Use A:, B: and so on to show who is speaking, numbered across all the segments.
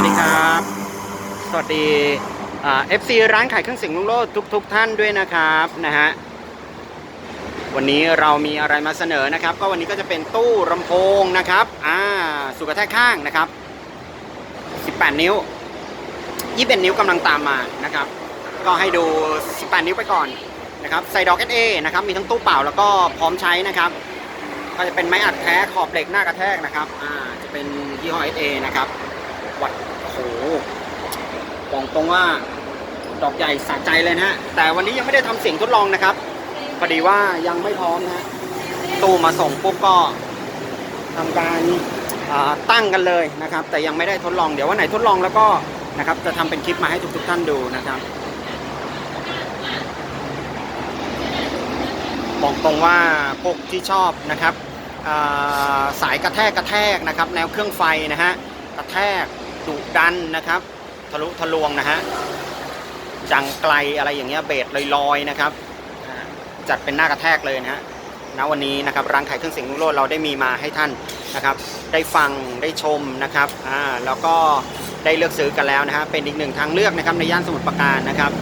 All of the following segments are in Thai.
A: วัสดีครับ สวัสดีเอฟซีร้านขายเครื่องเสียงลุงโลดทุกๆท่านด้วยนะครับนะฮะวันนี้เรามีอะไรมาเสนอนะครับ ก็วันนี้ก็จะเป็นตู้ลำโพงนะครับอ่าสุกระแทกข้างนะครับ 18 นิ้ว 21 นิ้วกำลังตามมานะครับ ก็ให้ดู 18 นิ้วไปก่อนนะครับใส่ดอก SA นะครับมีทั้งตู้เปล่าแล้วก็พร้อมใช้นะครับก็จะเป็นไม้อัดแท้ขอบเหล็กหน้ากระแทกนะครับอ่าจะเป็นยี่ห้อ SA นะครับ วัดโหบอกตรงว่าดอกใหญ่สะใจเลยนะฮะ แต่วันนี้ยังไม่ได้ทำเสียงทดลองนะครับพอดีว่ายังไม่พร้อมนะฮะตู้มาส่งปุ๊บก็ทำการตั้งกันเลยนะครับ แต่ยังไม่ได้ทดลองเดี๋ยววันไหนทดลองแล้วก็นะครับ จะทำเป็นคลิปมาให้ทุกๆท่านดูนะครับบอกตรงว่าพวกที่ชอบนะครับสายกระแทกกระแทกนะครับ แนวเครื่องไฟนะฮะกระแทก ดุดันนะครับ ทะลุทะลวงนะฮะจังไกลอะไรอย่างเงี้ยเบสลอยๆนะครับ จัดเป็นหน้ากระแทกเลยนะฮะณวันนี้นะครับร้านขายเครื่องเสียงลุงโลดเราได้มีมาให้ท่านนะครับ ได้ฟังได้ชมนะครับอ่าแล้วก็ได้เลือกซื้อกันแล้วนะฮะเป็นอีกหนึ่งทางเลือกนะครับในย่านสมุทรปราการนะครับ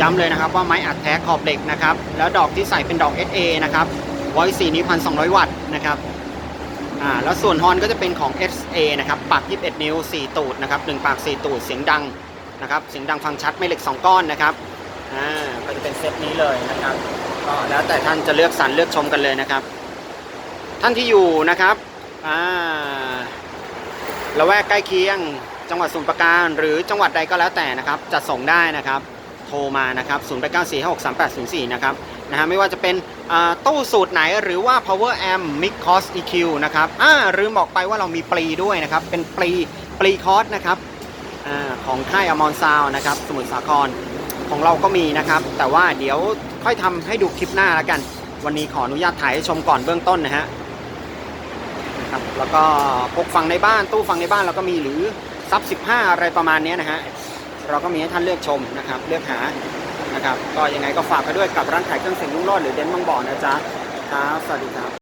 A: ย้ำเลยนะครับว่าไม้อัดแท้ขอบเหล็กนะครับ แล้วดอกที่ใส่เป็นดอก SA นะครับไว้4นิ้วพันสองร้อยวัตต์นะครับ อ่าแล้วส่วนฮอนก็จะเป็นของ SA นะครับปาก 21 นิ้ว 4 ตูดนะครับ1ปาก 4 ตูดเสียงดังนะครับเสียงดังฟังชัดไม่เหล็ก 2 ก้อนนะครับอ่าก็จะเป็นเซตนี้เลยนะครับก็แล้วแต่ท่านจะเลือกสรรเลือกชมกันเลยนะครับ ท่านที่อยู่นะครับอ่าละแวกใกล้เคียงจังหวัดสมุพรปราการ หรือจังหวัดใดก็แล้วแต่นะครับจะส่งได้นะครับ โทรมานะครับ 0 8 9 4 5 6 3 8 0 4 นะครับ นะฮะไม่ว่าจะเป็นตู้สูตรไหนหรือว่า power amp mix cost EQ นะครับอ่าลืมบอกไปว่าเรามีปลีด้วยนะครับ เป็นปลีปลีคอสนะครับอของค่ายอมอนซาวนะครับ สมุทรสาครของเราก็มีนะครับ แต่ว่าเดี๋ยวค่อยทำให้ดูคลิปหน้าแล้วกัน วันนี้ขออนุญาตถ่ายให้ชมก่อนเบื้องต้นนะฮะนะครับแล้วก็พกฟังในบ้านตู้ฟังในบ้านเราก็มีหรือซับ15 อะไรประมาณนี้นะฮะเราก็มีให้ท่านเลือกชมนะครับ เลือกหา นะครับ ก็ยังไงก็ฝากไปด้วยกับร้านขายเครื่องเสียงลุงโลดหรือเดนบางบ่อนะจ๊ะครับสวัสดีครับ